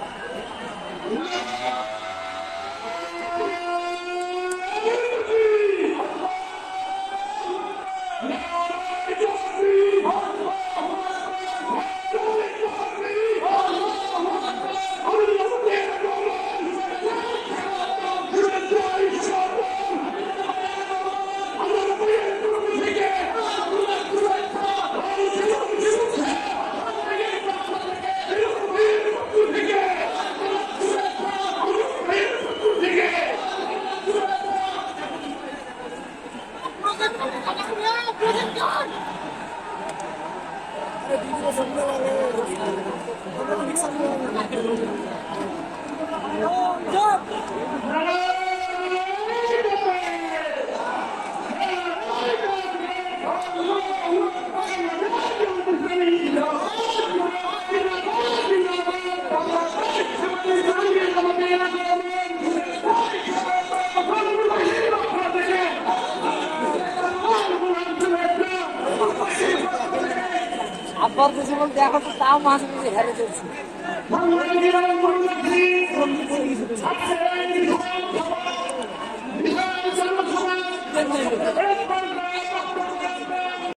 Yeah. Thank you. কিছু বলতে এখন তো তাও মাঝে মাঝে হেরে চলছে